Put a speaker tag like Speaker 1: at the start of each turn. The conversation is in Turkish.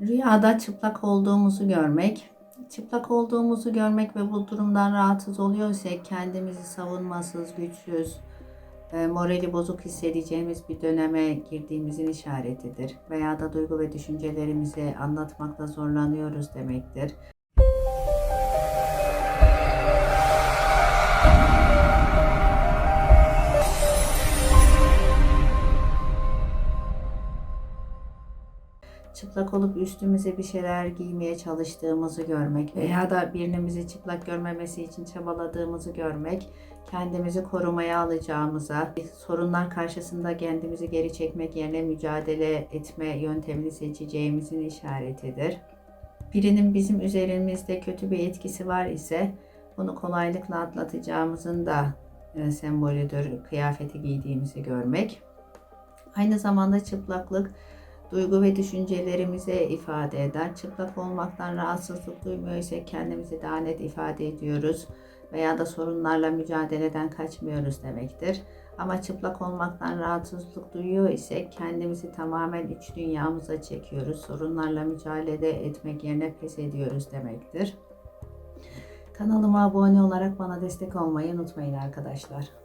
Speaker 1: Rüyada çıplak olduğumuzu görmek. Çıplak olduğumuzu görmek ve bu durumdan rahatsız oluyorsak kendimizi savunmasız, güçsüz, e, morali bozuk hissedeceğimiz bir döneme girdiğimizin işaretidir. Veya da duygu ve düşüncelerimizi anlatmakta zorlanıyoruz demektir. Çıplak olup üstümüze bir şeyler giymeye çalıştığımızı görmek veya da birimizi çıplak görmemesi için çabaladığımızı görmek, kendimizi korumaya alacağımıza, sorunlar karşısında kendimizi geri çekmek yerine mücadele etme yöntemini seçeceğimizin işaretidir. Birinin bizim üzerimizde kötü bir etkisi var ise bunu kolaylıkla atlatacağımızın da e, sembolüdür kıyafeti giydiğimizi görmek. Aynı zamanda çıplaklık duygu ve düşüncelerimize ifade eder. Çıplak olmaktan rahatsızlık duymuyorsak kendimizi daha net ifade ediyoruz veya da sorunlarla mücadeleden kaçmıyoruz demektir. Ama çıplak olmaktan rahatsızlık duyuyor ise kendimizi tamamen iç dünyamıza çekiyoruz. Sorunlarla mücadele etmek yerine pes ediyoruz demektir. Kanalıma abone olarak bana destek olmayı unutmayın arkadaşlar.